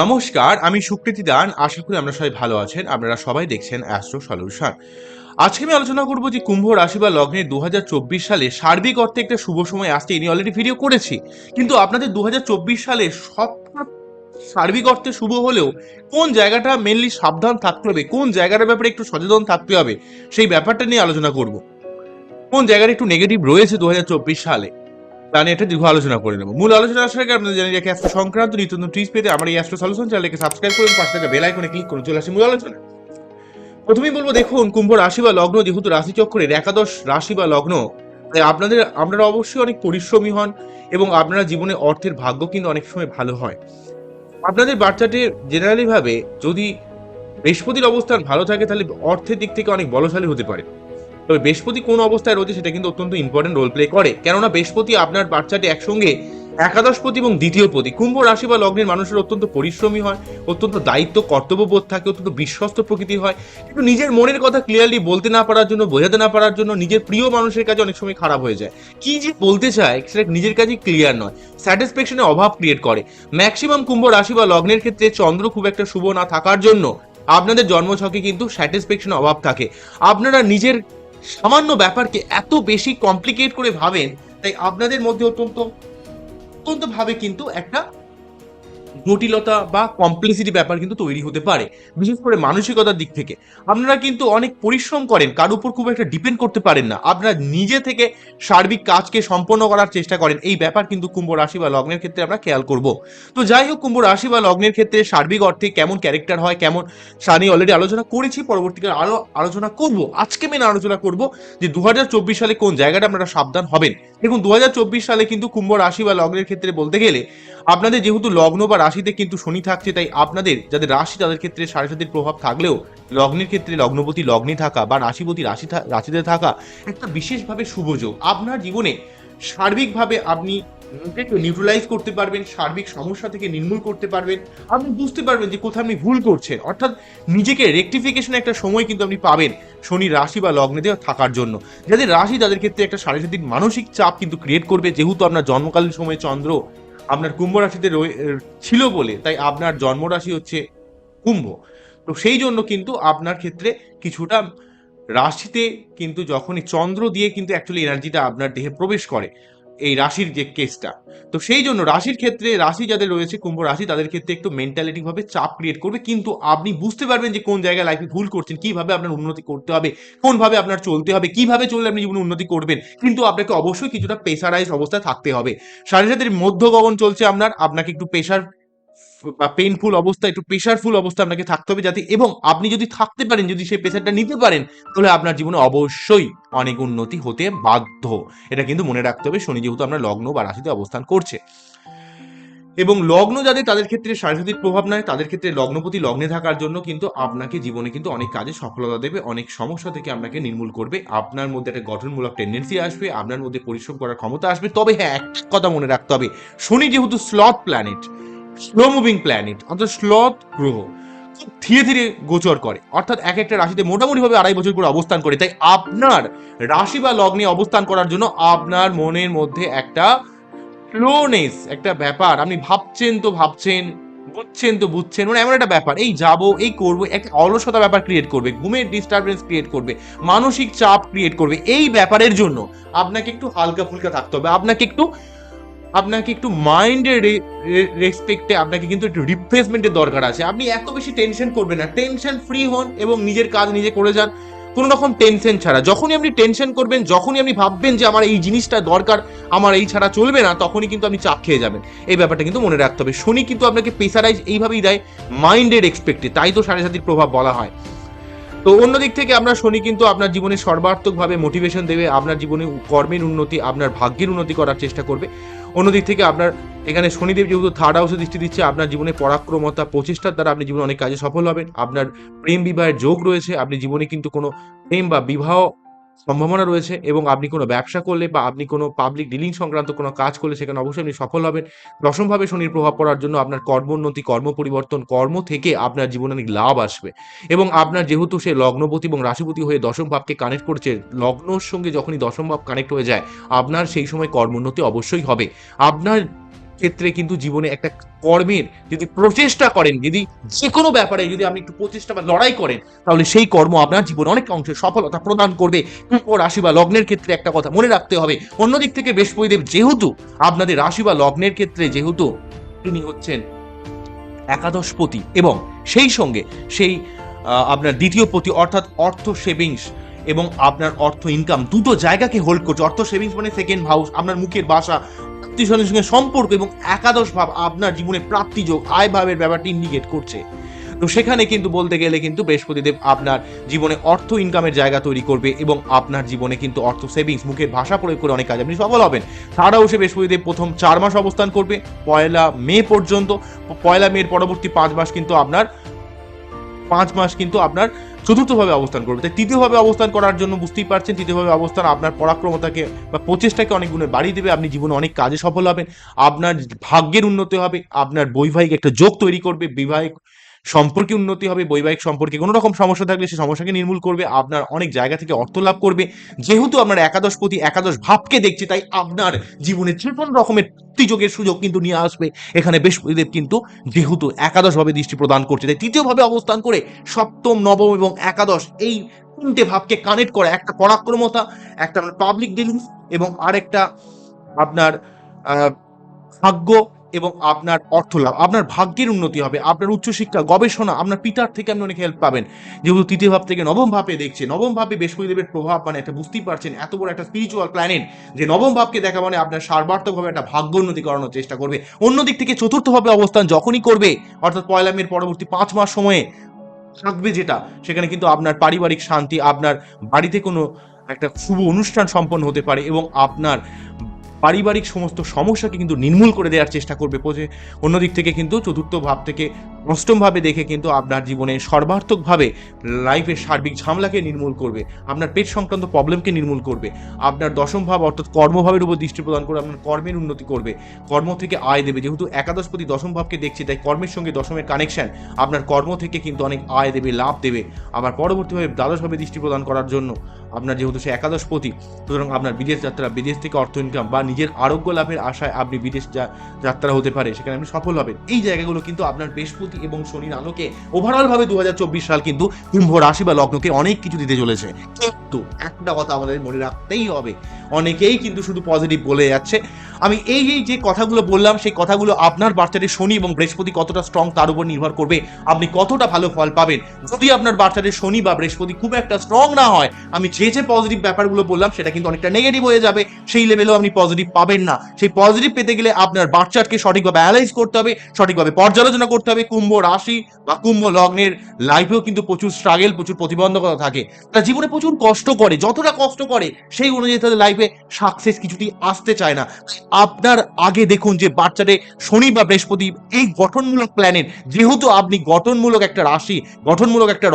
নমস্কার, আমি সুকৃতি দান। আশা করি আমরা সবাই ভালো আছেন। আপনারা সবাই দেখছেন অ্যাস্ট্রো সলিউশন আজকে আমি আলোচনা করব যে কুম্ভ রাশি বা লগ্নে দু হাজার চব্বিশ সালে সার্বিক অর্থে একটা শুভ সময় আসছে ইনি অলরেডি ভিডিও করেছি। কিন্তু আপনাদের দু হাজার চব্বিশ সালে সব সার্বিক অর্থে শুভ হলেও কোন জায়গাটা মেনলি সাবধান থাকতে হবে, কোন জায়গাটার ব্যাপারে একটু সচেতন থাকতে হবে, সেই ব্যাপারটা নিয়ে আলোচনা করব। কোন জায়গাটা একটু নেগেটিভ রয়েছে দুহাজার চব্বিশ সালে, তা নিয়ে একটা দীর্ঘ আলোচনা করে নেব। মূল আলোচনা আসার আগে আপনাদের জানিয়ে রাখি অ্যাস্ট্রো সংক্রান্ত নিত্য টিপস পেতে আমার এই অ্যাস্ট্রো সলিউশন চ্যানেলকে সাবস্ক্রাইব করুন পাশে থাকা বেল আইকনে ক্লিক করুন চলে আসি মূল আলোচনা প্রথমেই বলব, দেখুন, কুম্ভ রাশি বা লগ্ন যেহেতু রাশিচক্রের একাদশ রাশি বা লগ্ন, তাই আপনাদের, আপনারা অবশ্যই অনেক পরিশ্রমী হন এবং আপনারা জীবনে অর্থের ভাগ্য কিন্তু অনেক সময় ভালো হয়। আপনাদের বাচ্চাটি জেনারেলি ভাবে যদি বৃহস্পতির অবস্থান ভালো থাকে, তাহলে অর্থের দিক থেকে অনেক বলশালী হতে পারে। তবে বৃহস্পতি কোন অবস্থায় রয়েছে, সেটা কিন্তু অত্যন্ত ইম্পর্টেন্ট রোল প্লে করে। কেননা বৃহস্পতি আপনার বাচ্চাটি একসঙ্গে একাদশপতি এবং দ্বিতীয় পতি কুম্ভ রাশি বা লগ্নের মানুষের অত্যন্ত পরিশ্রমী হয়, অত্যন্ত দায়িত্ব, কর্তব্যবোধ থাকে, অত্যন্ত বিশ্বস্ত প্রকৃতি হয়। কিন্তু নিজের মনের কথা ক্লিয়ারলি বলতে না পারার জন্য, বোঝাতে না পারার জন্য নিজের প্রিয় মানুষের কাছে অনেক সময় খারাপ হয়ে যায়। কি যে বলতে চায়, সেটা নিজের কাছে ক্লিয়ার নয়। স্যাটিসফ্যাকশনের অভাব ক্রিয়েট করে। ম্যাক্সিমাম কুম্ভ রাশি বা লগ্নের ক্ষেত্রে চন্দ্র খুব একটা শুভ না থাকার জন্য আপনাদের জন্মছকে কিন্তু স্যাটিসফ্যাকশনের অভাব থাকে। আপনারা নিজের সামান্য ব্যাপারকে এত বেশি কমপ্লিকেট করে ভাবেন, তাই আপনাদের মধ্যে অত্যন্ত অত্যন্ত ভাবে কিন্তু একটা জটিলতা বা কমপ্লেক্সিটি ব্যাপার কিন্তু তৈরি হতে পারে, বিশেষ করে মানসিকতার দিক থেকে। আপনারা কিন্তু অনেক পরিশ্রম করেন, কার উপর খুব একটা ডিপেন্ড করতে পারেন না। আপনারা নিজে থেকে সার্বিক কাজকে সম্পন্ন করার চেষ্টা করেন, এই ব্যাপার কিন্তু কুম্ভ রাশি বা লগ্নের ক্ষেত্রে আমরা খেয়াল করব। তো যাই হোক, কুম্ভ রাশি বা লগ্নের ক্ষেত্রে সার্বিক অর্থে কেমন ক্যারেক্টার হয়, কেমন সানি অলরেডি আলোচনা করেছি, পরবর্তীকালে আরও আলোচনা করব। আজকে মেন আলোচনা করব যে দু হাজার চব্বিশ সালে কোন জায়গাটা আপনারা সাবধান হবেন। দেখুন দু হাজার চব্বিশ সালে কিন্তু কুম্ভ রাশি বা লগ্নের ক্ষেত্রে বলতে গেলে আপনাদের যেহেতু লগ্ন বা রাশিতে কিন্তু শনি থাকছে, তাই আপনাদের, যাদের রাশি তাদের ক্ষেত্রে সাড়ে সাতির প্রভাব থাকলেও লগ্নের ক্ষেত্রে লগ্নপতি, লগ্নে থাকা বা রাশিপতি, রাশি রাশিতে থাকা একটা বিশেষভাবে শুভ যোগ। আপনার জীবনে সার্বিকভাবে আপনি নিজেকে নিউট্রালাইজ করতে পারবেন, সার্বিক সমস্যা থেকে নির্মূল করতে পারবেন। আপনি বুঝতে পারবেন যে কোথায় আপনি ভুল করছেন। অর্থাৎ নিজেকে রেকটিফিকেশন একটা সময় কিন্তু আপনি পাবেন শনি রাশি বা লগ্নেতে থাকার জন্য। যাদের রাশি তাদের ক্ষেত্রে একটা সাড়ে সাতির মানসিক চাপ কিন্তু ক্রিয়েট করবে। যেহেতু আপনার জন্মকালীন সময়ে চন্দ্র আপনার কুম্ভ রাশিতে ছিল বলে, তাই আপনার জন্মরাশি হচ্ছে কুম্ভ। তো সেই জন্য কিন্তু আপনার ক্ষেত্রে কিছুটা রাশিতে কিন্তু যখনই চন্দ্র দিয়ে কিন্তু অ্যাকচুয়ালি এনার্জিটা আপনার দেহে প্রবেশ করে এই রাশির যে কেসটা তো সেই জন্য রাশির ক্ষেত্রে রাশি যাদের রয়েছে, কুম্ভ রাশি, তাদের ক্ষেত্রে একটু মেন্টালিটি ভাবে চাপ ক্রিয়েট করবে। কিন্তু আপনি বুঝতে পারবেন যে কোন জায়গায় লাইফে ভুল করছেন, কীভাবে আপনার উন্নতি করতে হবে, কোনভাবে আপনার চলতে হবে, কীভাবে চললে আপনি জীবনে উন্নতি করবেন। কিন্তু আপনাকে অবশ্যই কিছুটা প্রেসারাইজ অবস্থায় থাকতে হবে। সাড়ে সাথে মধ্য গগন চলছে আপনার, আপনাকে একটু প্রেশার বা পেইনফুল অবস্থা, একটু প্রেশারফুল অবস্থা আপনাকে থাকতে হবে যাতে এবং আপনি যদি থাকতে পারেন, যদি সেই প্রেশারটা নিতে পারেন, তাহলে আপনার জীবনে অবশ্যই অনেক উন্নতি হতে বাধ্য। এটা কিন্তু মনে রাখতে হবে, শনি যেহেতু আপনার লগ্ন বা রাশিতে অবস্থান করছে। এবং লগ্ন যাদের, তাদের ক্ষেত্রে সাংস্কৃতিক প্রভাব নয় তাদের ক্ষেত্রে লগ্নপতি লগ্নে থাকার জন্য কিন্তু আপনাকে জীবনে কিন্তু অনেক কাজে সফলতা দেবে, অনেক সমস্যা থেকে আপনাকে নির্মূল করবে। আপনার মধ্যে একটা গঠনমূলক টেন্ডেন্সি আসবে, আপনার মধ্যে পরিশ্রম করার ক্ষমতা আসবে। তবে হ্যাঁ একটা কথা মনে রাখতে হবে, শনি যেহেতু স্লথ প্ল্যানেট স্লো মুভিং প্ল্যানেট অর্থাৎ স্লথ গ্রহ, খুব ধীরে ধীরে গোচর করে। অর্থাৎ এক একটা রাশিতে মোটামুটিভাবে আড়াই বছর করে অবস্থান করে। তাই আপনার রাশি বা লগ্নে অবস্থান করার জন্য আপনার মনের মধ্যে একটা স্লোনেস একটা ব্যাপার। আপনি ভাবছেন তো ভাবছেন, বুঝছেন তো বুঝছেন মানে এমন একটা ব্যাপার। এই যাব, এই করব একটা অলসতা ব্যাপার ক্রিয়েট করবে, ঘুমের ডিস্টারবেন্স ক্রিয়েট করবে, মানসিক চাপ ক্রিয়েট করবে। এই ব্যাপারের জন্য আপনাকে একটু হালকা ফুলকা থাকতে হবে। আপনাকে একটু আপনাকে একটু মাইন্ডের রেসপেক্টে আপনাকে কিন্তু একটু রিফ্রেশমেন্টের দরকার আছে। আপনি এত বেশি টেনশন করবেন না। টেনশন ফ্রি হন এবং নিজের কাজ নিজে করে যান। কোনো রকম টেনশন ছাড়া। যখনই আপনি টেনশন করবেন, যখনই আপনি ভাববেন যে আমার এই জিনিসটা দরকার, আমার এই ছাড়া চলবে না, তখনই কিন্তু আপনি চাপ খেয়ে যাবেন। এই ব্যাপারটা কিন্তু মনে রাখতে হবে। শনি কিন্তু আপনাকে প্রেসারাইজ এইভাবেই দেয় মাইন্ডের এক্সপেক্টে তাই তো সাড়ে সাতির প্রভাব বলা হয়। তো অন্যদিক থেকে আপনার শনি কিন্তু আপনার জীবনে সর্বাত্মকভাবে মোটিভেশন দেবে, আপনার জীবনে কর্মের উন্নতি, আপনার ভাগ্যের উন্নতি করার চেষ্টা করবে। অন্যদিক থেকে আপনার এখানে শনিদেব যেহেতু থার্ড হাউসে দৃষ্টি দিচ্ছে, আপনার জীবনে পরাক্রমতা প্রচেষ্টার দ্বারা আপনি জীবনে অনেক কাজে সফল হবেন। আপনার প্রেম বিবাহের যোগ রয়েছে, আপনি জীবনে কিন্তু কোনো প্রেম বা বিবাহ সম্ভাবনা রয়েছে এবং আপনি কোনো ব্যবসা করলে বা আপনি কোনো পাবলিক ডিলিং সংক্রান্ত কোনো কাজ করলে সেখানে অবশ্যই আপনি সফল হবেন। দশমভাবে শনির প্রভাব পড়ার জন্য আপনার কর্মোন্নতি কর্ম পরিবর্তন কর্ম থেকে আপনার জীবনে অনেক লাভ আসবে। এবং আপনার যেহেতু সে লগ্নপতি এবং রাশিপতি হয়ে দশম ভাবকে কানেক্ট করছে, লগ্নর সঙ্গে যখনই দশম ভাব কানেক্ট হয়ে যায়, আপনার সেই সময় কর্মোন্নতি অবশ্যই হবে। আপনার ক্ষেত্রে কিন্তু জীবনে একটা কর্মের যদি প্রচেষ্টা করেন, যদি যে কোনো ব্যাপারে যদি আপনি একটু প্রচেষ্টা বা লড়াই করেন, তাহলে সেই কর্ম আপনার জীবনে অনেক অংশে সফলতা প্রদান করবে। কুম্ভ রাশি বা লগ্নের ক্ষেত্রে একটা কথা মনে রাখতে হবে। অন্যদিক থেকে বৃহস্পতিদেব যেহেতু আপনাদের রাশি বা লগ্নের ক্ষেত্রে যেহেতু তিনি হচ্ছেন একাদশপতি এবং সেই সঙ্গে সেই আপনার দ্বিতীয় পতি অর্থাৎ অর্থ সেভিংস এবং আপনার অর্থ ইনকাম দুটো জায়গাকে হোল্ড করছে। অর্থ সেভিংস মানে সেকেন্ড হাউস আপনার মুখের বাসা আত্মীয়স্বজনের সঙ্গে সম্পর্ক এবং একাদশ ভাব আপনার জীবনে প্রাপ্তিযোগ আয় ভাবের ব্যাপারটি ইন্ডিকেট করছে। তো সেখানে কিন্তু বলতে গেলে কিন্তু বৃহস্পতিদেব আপনার জীবনে অর্থ ইনকামের জায়গা তৈরি করবে এবং আপনার জীবনে কিন্তু অর্থ সেভিংস মুখের ভাষা প্রয়োগ করে অনেক কাজ আপনি সফল হবেন। থার্ড হাউসে বৃহস্পতিদেব প্রথম চার মাস অবস্থান করবে, পয়লা মে পর্যন্ত, পয়লা মের পরবর্তী পাঁচ মাস কিন্তু আপনার, পাঁচ মাস কিন্তু আপনার চতুর্থভাবে অবস্থান করবে। তাই তৃতীয়ভাবে অবস্থান করার জন্য বুঝতেই পারছেন, তৃতীয়ভাবে অবস্থান আপনার পরাক্রমতাকে বা প্রচেষ্টাকে অনেক গুণে বাড়িয়ে দেবে। আপনি জীবনে অনেক কাজে সফল হবেন। আপনার ভাগ্যের উন্নতি হবে, আপনার বৈবাহিক একটা যোগ তৈরি করবে, বিবাহিক সম্পর্কে উন্নতি হবে, বৈবাহিক সম্পর্কে কোনো রকম সমস্যা থাকলে সেই সমস্যাকে নির্মূল করবে, আপনার অনেক জায়গা থেকে অর্থ লাভ করবে। যেহেতু আপনার একাদশ প্রতি একাদশ ভাবকে দেখছে, তাই আপনার জীবনে যে কোনো রকমের যোগের সুযোগ কিন্তু নিয়ে আসবে। এখানে বৃহস্পতিদেব কিন্তু যেহেতু একাদশভাবে দৃষ্টি প্রদান করছে, তাই তৃতীয়ভাবে অবস্থান করে সপ্তম, নবম এবং একাদশ এই তিনটে ভাবকে কানেক্ট করা, একটা পরাক্রমতা, একটা পাবলিক ডিলিংস এবং আরেকটা আপনার ভাগ্য এবং আপনার অর্থ লাভ, আপনার ভাগ্যের উন্নতি হবে, আপনার উচ্চশিক্ষা, গবেষণা, আপনার পিতার থেকে আপনি অনেক হেল্প পাবেন। যেহেতু তৃতীয় ভাব থেকে নবম ভাবে দেখছে, নবম ভাবে বৃহস্পতিদেবের প্রভাব মানে একটা বুঝতেই পারছেন, এত বড় একটা স্পিরিচুয়াল প্ল্যানেট যে নবম ভাবকে দেখা মানে আপনার সার্বার্থকভাবে একটা ভাগ্য উন্নতি করানোর চেষ্টা করবে। অন্যদিক থেকে চতুর্থভাবে অবস্থান যখনই করবে, অর্থাৎ পয়লা মের পরবর্তী পাঁচ মাস সময়ে থাকবে যেটা, সেখানে কিন্তু আপনার পারিবারিক শান্তি, আপনার বাড়িতে কোনো একটা শুভ অনুষ্ঠান সম্পন্ন হতে পারে এবং আপনার পারিবারিক সমস্ত সমস্যাকে কিন্তু নির্মূল করে দেওয়ার চেষ্টা করবে অন্যদিক থেকে কিন্তু চতুর্থ ভাব থেকে অষ্টমভাবে দেখে কিন্তু আপনার জীবনে সর্বার্থকভাবে লাইফের সার্বিক ঝামেলাকে নির্মূল করবে, আপনার পেট সংক্রান্ত প্রবলেমকে নির্মূল করবে, আপনার দশম ভাব অর্থাৎ কর্মভাবের উপর দৃষ্টি প্রদান করে আপনার কর্মের উন্নতি করবে, কর্ম থেকে আয় দেবে। যেহেতু একাদশপতি দশম ভাবকে দেখছে, তাই কর্মের সঙ্গে দশমের কানেকশন আপনার কর্ম থেকে কিন্তু অনেক আয় দেবে, লাভ দেবে। আবার পরবর্তীভাবে দ্বাদশভাবে দৃষ্টি প্রদান করার জন্য আপনার যেহেতু সে একাদশপতি, সুতরাং আপনার বিদেশ যাত্রা, বিদেশ থেকে অর্থ ইনকাম বা নিজের আরোগ্য লাভের আশায় আপনি বিদেশ যাত্রা হতে পারে, সেখানে আপনি সফল হবেন। এই জায়গাগুলো কিন্তু আপনার বৃহস্পতি এবং শনির আলোকে ওভারঅল ভাবে দু হাজার চব্বিশ সাল কিন্তু কুম্ভ রাশি বা লগ্নকে অনেক কিছু দিতে চলেছে। কিন্তু একটা কথা আমাদের মনে রাখতেই হবে অনেকেই কিন্তু শুধু পজিটিভ বলে যাচ্ছে। আমি এই এই যে কথাগুলো বললাম, সেই কথাগুলো আপনার বাচ্চাদের শনি এবং বৃহস্পতি কতটা স্ট্রং তার উপর নির্ভর করবে। আপনি কতটা ভালো ফল পাবেন। যদি আপনার বাচ্চাদের শনি বা বৃহস্পতি খুব একটা স্ট্রং না হয়, আমি যে যে পজিটিভ ব্যাপারগুলো বললাম, সেটা কিন্তু অনেকটা নেগেটিভ হয়ে যাবে। সেই লেভেলেও আপনি পজিটিভ পাবেন না। সেই পজিটিভ পেতে গেলে আপনার বাচ্চাকে সঠিকভাবে অ্যানালাইজ করতে হবে, সঠিকভাবে পর্যালোচনা করতে হবে। কুম্ভ রাশি বা কুম্ভ লগ্নের লাইফেও কিন্তু প্রচুর স্ট্রাগেল প্রচুর প্রতিবন্ধকতা থাকে। তারা জীবনে প্রচুর কষ্ট করে, যতটা কষ্ট করে, সেই অনুযায়ী তাদের লাইফে সাকসেস কিছুটি আসতে চায় না। আপনার আগে দেখুন যে বাচ্চাদের শনি বা বৃহস্পতি এই গঠনমূলক প্ল্যানেট যেহেতু আপনি গঠনমূলক একটা রাশি, গঠনমূলক একটা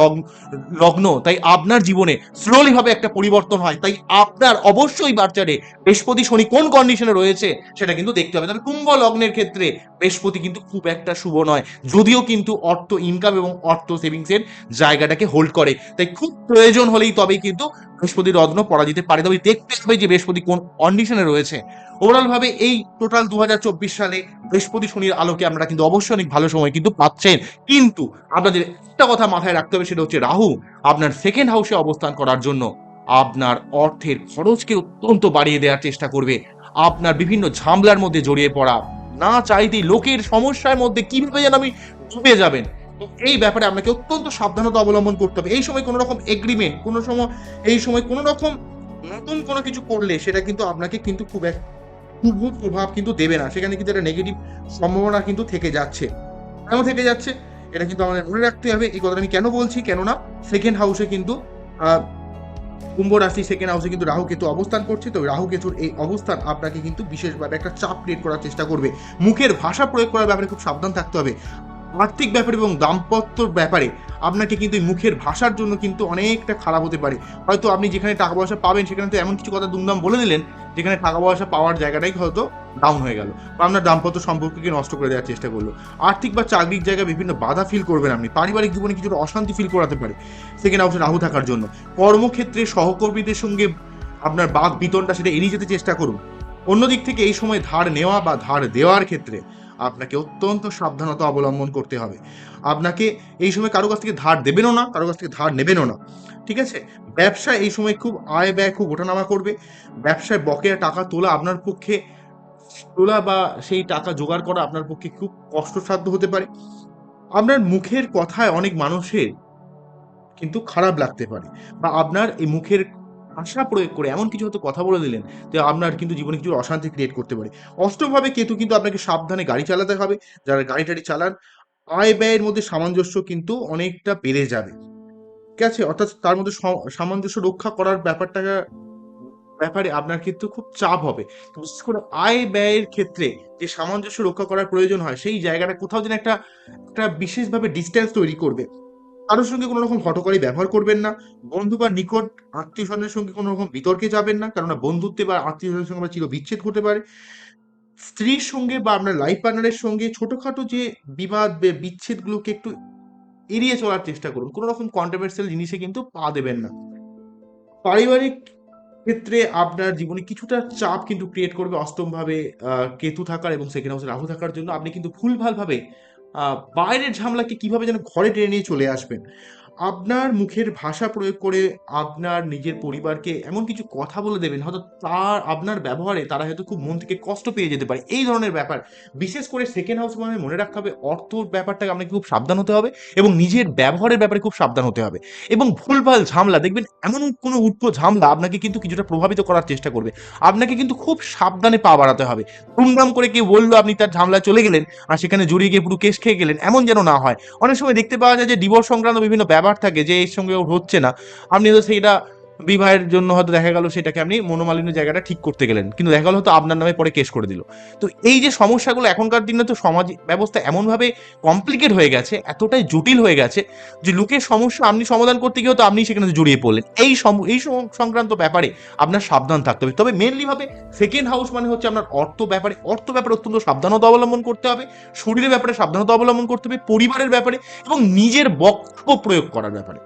লগ্ন তাই আপনার জীবনে স্লোলি ভাবে একটা পরিবর্তন হয়। তাই আপনার অবশ্যই বাচ্চারে বৃহস্পতি, শনি কোন কন্ডিশনে রয়েছে সেটা কিন্তু দেখতে হবে। তবে কুম্ভ লগ্নের ক্ষেত্রে বৃহস্পতি কিন্তু খুব একটা শুভ নয়। যদিও কিন্তু অর্থ ইনকাম এবং অর্থ সেভিংসের জায়গাটাকে হোল্ড করে। তাই খুব প্রয়োজন হলেই তবেই কিন্তু বৃহস্পতি রত্ন পড়া যেতে পারে তবে দেখতে হবে যে বৃহস্পতি কোন কন্ডিশনে রয়েছে। ওভারঅল ভাবে এই টোটাল দু হাজার চব্বিশ সালে বৃহস্পতি শনির আলোকে আমরা কিন্তু অবশ্যই অনেক ভালো সময় কিন্তু পাচ্ছেন। কিন্তু আপনাদের একটা কথা মাথায় রাখতে হবে, সেটা হচ্ছে রাহু, আপনার সেকেন্ড হাউসে অবস্থান করার জন্য আপনার অর্থের খরচকে অত্যন্ত বাড়িয়ে দেওয়ার চেষ্টা করবে। আপনার বিভিন্ন ঝামলার মধ্যে জড়িয়ে পড়া, না চাইতেই লোকের সমস্যার মধ্যে কীভাবে যেন আমি ডুবে যাবেন। এই ব্যাপারে আপনাকে অত্যন্ত সাবধানতা অবলম্বন করতে হবে। এই সময় কোনো রকম এগ্রিমেন্ট কোনো সময়, এই সময় কোনো রকম নতুন কোনো কিছু করলে সেটা কিন্তু আপনাকে কিন্তু খুব এক পূর্ব প্রভাব কিন্তু দেবে না। সেখানে কিন্তু একটা নেগেটিভ সম্ভাবনা কিন্তু থেকে যাচ্ছে। কেন থেকে যাচ্ছে? এটা কিন্তু আমাদের মনে রাখতে হবে। এই কথাটা আমি কেন বলছি? কেননা সেকেন্ড হাউসে কিন্তু কুম্ভ রাশি সেকেন্ড হাউসে কিন্তু রাহু কেতু অবস্থান করছে। তো রাহু কেতুর এই অবস্থান আপনাকে কিন্তু বিশেষভাবে একটা চাপ ক্রিয়েট করার চেষ্টা করবে। মুখের ভাষা প্রয়োগ করার ব্যাপারে খুব সাবধান থাকতে হবে। আর্থিক ব্যাপারে এবং দাম্পত্যর ব্যাপারে আপনাকে কিন্তু মুখের ভাষার জন্য কিন্তু অনেকটা খারাপ হতে পারে। হয়তো আপনি যেখানে টাকা পয়সা পাবেন, সেখানে তো এমন কিছু কথা দুমদাম বলে দিলেন, যেখানে টাকা পয়সা পাওয়ার জায়গাটাই হয়তো ডাউন হয়ে গেল। বা আপনার দাম্পত্য সম্পর্ককে নষ্ট করে দেওয়ার চেষ্টা করল। আর্থিক বা চাকরির জায়গায় বিভিন্ন বাধা ফিল করবেন আপনি। পারিবারিক জীবনে কিছুটা অশান্তি ফিল করাতে পারে। সেকেন্ড হাউসে রাহু থাকার জন্য। কর্মক্ষেত্রে সহকর্মীদের সঙ্গে আপনার বাঘ বিতনটা সেটা এড়িয়ে যেতে চেষ্টা করুন। অন্যদিক থেকে এই সময় ধার নেওয়া বা ধার দেওয়ার ক্ষেত্রে আপনাকে অত্যন্ত সাবধানতা অবলম্বন করতে হবে। আপনাকে এই সময় কারও কাছ থেকে ধার দেবেনও না, কারও কাছ থেকে ধার নেবেনও না। ঠিক আছে? ব্যবসা এই সময় খুব আয় ব্যয়, খুব ওঠানামা করবে। ব্যবসায় বকেয়া টাকা তোলা আপনার পক্ষে তোলা বা সেই টাকা জোগাড় করা আপনার পক্ষে খুব কষ্টসাধ্য হতে পারে। আপনার মুখের কথায় অনেক মানুষের কিন্তু খারাপ লাগতে পারে বা আপনার এই মুখের ভাষা প্রয়োগ করে এমন কিছু হয়তো কথা বলে দিলেন যে আপনার কিন্তু জীবনে কিছু অশান্তি ক্রিয়েট করতে পারে। অষ্টমভাবে কেতু কিন্তু আপনাকে সাবধানে গাড়ি চালাতে হবে। যারা গাড়ি টাড়ি চালান, আয় ব্যয়ের মধ্যে সামঞ্জস্য কিন্তু অনেকটা বেড়ে যাবে। ঠিক আছে? অর্থাৎ তার মধ্যে সম- সামঞ্জস্য রক্ষা করার ব্যাপারটা ব্যাপারে আপনার কিন্তু খুব চাপ হবে। বিশেষ করে আয় ব্যয়ের ক্ষেত্রে যে সামঞ্জস্য রক্ষা করার প্রয়োজন হয়, সেই জায়গাটা কোথাও যেন একটা একটা বিশেষভাবে ডিস্টেন্স তৈরি করবে। কারোর সঙ্গে কোনো রকম হটকারী ব্যবহার করবেন না বন্ধু বা নিকট আত্মীয় স্বজনের সঙ্গে কোনো রকম বিতর্কে যাবেন না কেননা বন্ধুত্বে বা আত্মীয় স্বজনের সঙ্গে চির বিচ্ছেদ হতে পারে। স্ত্রীর সঙ্গে বা আপনার লাইফ পার্টনারের সঙ্গে ছোটখাটো যে বিবাদ বিচ্ছেদগুলোকে একটু এড়িয়ে চলার চেষ্টা করুন। কোনো রকম কন্ট্রোভার্সিয়াল জিনিসে কিন্তু পা দেবেন না। পারিবারিক ক্ষেত্রে আপনার জীবনে কিছুটা চাপ কিন্তু ক্রিয়েট করবে অষ্টমভাবে আহ, কেতু থাকার এবং সেকেন্ড হাউসে রাহু থাকার জন্য। আপনি কিন্তু ভুলভালভাবে বাইরের ঝামেলাকে কীভাবে যেন ঘরে টেনে নিয়ে চলে আসবেন? আপনার মুখের ভাষা প্রয়োগ করে আপনার নিজের পরিবারকে এমন কিছু কথা বলে দেবেন, হয়তো তার, আপনার ব্যবহারে তারা হয়তো খুব মন থেকে কষ্ট পেয়ে যেতে পারে। এই ধরনের ব্যাপার। বিশেষ করে সেকেন্ড হাউস মানে মনে রাখতে হবে, অর্থর ব্যাপারটাকে আপনাকে খুব সাবধান হতে হবে এবং নিজের ব্যবহারের ব্যাপারে খুব সাবধান হতে হবে। এবং ভুলভাল ঝামেলা, দেখবেন এমন কোনো উঠবো ঝামেলা আপনাকে কিন্তু কিছুটা প্রভাবিত করার চেষ্টা করবে। আপনাকে কিন্তু খুব সাবধানে পা বাড়াতে হবে। ধুমধাম করে কেউ বলল, আপনি তার ঝামেলা চলে গেলেন আর সেখানে জড়িয়ে গিয়ে পুরো কেস খেয়ে গেলেন। এমন যেন না হয়। অনেক সময় দেখতে পাওয়া যায় যে ডিভোর্স সংক্রান্ত বিভিন্ন ব্যাপার থাকে যে এর সঙ্গে ওর হচ্ছে না। আপনি তো সেইটা বিবাহের জন্য হয়তো দেখা গেল সেটাকে আপনি মনোমালিন্য জায়গাটা ঠিক করতে গেলেন। কিন্তু দেখা গেল হয়তো আপনার নামে পরে কেস করে দিল। তো এই যে সমস্যাগুলো এখনকার দিনে তো সমাজ ব্যবস্থা এমনভাবে কমপ্লিকেট হয়ে গেছে, এতটাই জটিল হয়ে গেছে যে লোকের সমস্যা আপনি সমাধান করতে গিয়েও তো আপনি সেখানে জড়িয়ে পড়লেন। এই এই সংক্রান্ত ব্যাপারে আপনার সাবধান থাকতে হবে। তবে মেনলিভাবে সেকেন্ড হাউস মানে হচ্ছে আপনার অর্থ ব্যাপারে অর্থ ব্যাপারে অত্যন্ত সাবধানতা অবলম্বন করতে হবে, শরীরের ব্যাপারে সাবধানতা অবলম্বন করতে হবে, পরিবারের ব্যাপারে এবং নিজের বক্তব্য প্রয়োগ করার ব্যাপারে।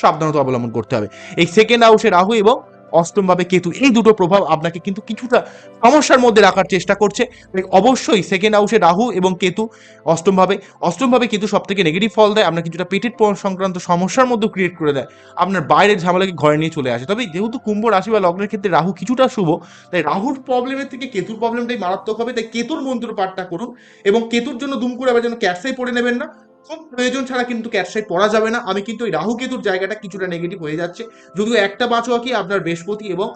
সাবধানতা অবলম্বন করতে হবে। এই সেকেন্ড হাউসে রাহু এবং অষ্টমভাবে কেতু, এই দুটো প্রভাব আপনাকে কিন্তু কিছুটা সমস্যার মধ্যে রাখার চেষ্টা করছে। অবশ্যই সেকেন্ড হাউসে রাহু এবং কেতু, অষ্টমভাবে অষ্টমভাবে কেতু সব থেকে নেগেটিভ ফল দেয় আপনার কিছুটা পেটের সংক্রান্ত সমস্যার মধ্যে ক্রিয়েট করে দেয়, আপনার বাইরের ঝামেলাকে ঘরে নিয়ে চলে আসে। তবে যেহেতু কুম্ভ রাশি বা লগ্নের ক্ষেত্রে রাহু কিছুটা শুভ, তাই রাহুর প্রবলেমের থেকে কেতুর প্রবলেমটাই মারাত্মক হবে। তাই কেতুর মন্ত্র পাঠটা করুন এবং কেতুর জন্য দুম করে আবার যেন ক্যাটসাই পড়ে নেবেন না। প্রয়োজন ছাড়া কিন্তু ক্যাটসাই পড়া যাবে না। আমি কিন্তু ওই রাহু কেতুর জায়গাটা কিছুটা নেগেটিভ হয়ে যাচ্ছে। যদিও একটা বাঁচোয়া কি আপনার বৃহস্পতি এবং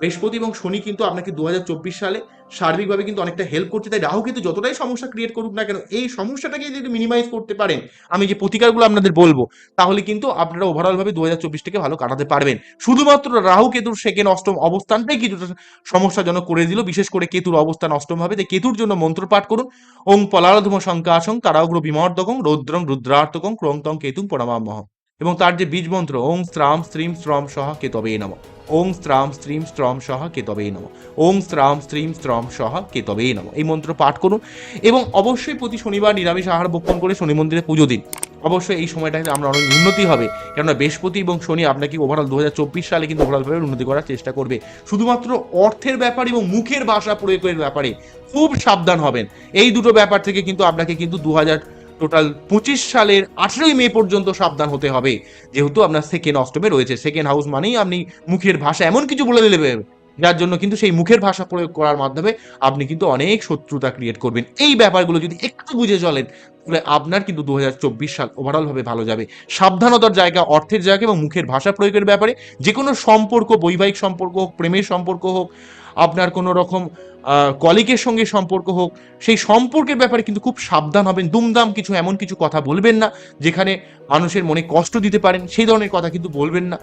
বৃহস্পতি এবং শনি কিন্তু আপনাকে দু হাজার চব্বিশ সালে সার্বিকভাবে কিন্তু অনেকটা হেল্প করছে। তাই রাহু কিন্তু যতটাই সমস্যা ক্রিয়েট করুক না কেন, এই সমস্যাটাকে যদি মিনিমাইজ করতে পারেন, আমি যে প্রতিকারগুলো আপনাদের বলব, তাহলে কিন্তু আপনারা ওভারঅল ভাবে দু হাজার চব্বিশটাকে ভালো কাটাতে পারবেন। শুধুমাত্র রাহু কেতুর সেকেন্ড অষ্টম অবস্থানটাই কিছুটা সমস্যাজনক করে দিল। বিশেষ করে কেতুর অবস্থান অষ্টম হবে তাই কেতুর জন্য মন্ত্র পাঠ করুন। ওং পলারধম আসং তারাগ্র বিমর্দকং রৌদ্রং রুদ্রার্তকং ক্রংতং কেতুং পরমামহ এবং তার যে বীজ মন্ত্র ওং স্ত্রাম স্ত্রীম স্ত্রম সহ কেতবে নম। ওং স্ত্রাম স্ত্রীম স্ত্রম সহ কেতবে নম। ওং স্ত্রাম স্ত্রীম স্ত্রম সহ কেতবে নম। এই মন্ত্র পাঠ করুন এবং অবশ্যই প্রতি শনিবার নিরামিষ আহার ভক্ষণ করে শনি মন্দিরে পুজো দিন। অবশ্যই এই সময়টাতে আমরা অনেক উন্নতি হবে, কেননা বৃহস্পতি এবং শনি আপনাকে ওভারঅল দু হাজার চব্বিশ সালে কিন্তু ওভারঅলভাবে উন্নতি করার চেষ্টা করবে। শুধুমাত্র অর্থের ব্যাপার এবং মুখের ভাষা প্রয়োগের ব্যাপারে খুব সাবধান হবেন। এই দুটো ব্যাপার থেকে কিন্তু আপনাকে কিন্তু দু হাজার টোটাল পঁচিশ সালের আঠেরোই মে পর্যন্ত সাবধান হতে হবে। যেহেতু আপনার সেকেন্ড অষ্টমে রয়েছে সেকেন্ড হাউস মানেই আপনি মুখের ভাষা এমন কিছু বলে দিলে যার জন্য কিন্তু সেই মুখের ভাষা প্রয়োগ করার মাধ্যমে আপনি কিন্তু অনেক শত্রুতা ক্রিয়েট করবেন। এই ব্যাপারগুলো যদি একটু বুঝে চলেন, তাহলে আপনার কিন্তু দু হাজার চব্বিশ সাল ওভারঅলভাবে ভালো যাবে। সাবধানতার জায়গা, অর্থের জায়গা এবং মুখের ভাষা প্রয়োগের ব্যাপারে যে কোনো সম্পর্ক, বৈবাহিক সম্পর্ক হোক, প্রেমের সম্পর্ক হোক, আপনার কোনো রকম কলিগের সঙ্গে সম্পর্ক হোক, সেই সম্পর্কের ব্যাপারে কিন্তু খুব সাবধান হবেন, দুমদাম কিছু এমন কিছু কথা বলবেন না, যেখানে মানুষের মনে কষ্ট দিতে পারেন, সেই ধরনের কথা কিন্তু বলবেন না।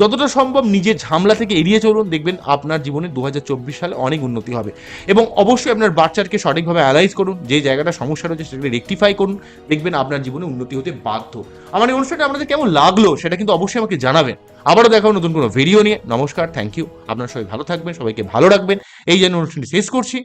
যতটা সম্ভব নিজের ঝামলা থেকে এড়িয়ে চলুন, দেখবেন আপনার জীবনে দু হাজার চব্বিশ সালে অনেক উন্নতি হবে। এবং অবশ্যই আপনার বাচ্চাকে সঠিকভাবে অ্যালাইজ করুন, যে জায়গাটা সমস্যা রয়েছে সেটাকে রেকটিফাই করুন, দেখবেন আপনার জীবনে উন্নতি হতে বাধ্য। আমার এই অনুষ্ঠানটা আপনাদের কেমন লাগল, সেটা কিন্তু অবশ্যই আমাকে জানাবেন। আবারও দেখাবো নতুন কোনো ভিডিও নিয়ে। নমস্কার থ্যাংক ইউ আপনারা সবাই ভালো থাকবেন, সবাইকে ভালো রাখবেন। এই জন্য অনুষ্ঠানটি শেষ করছি।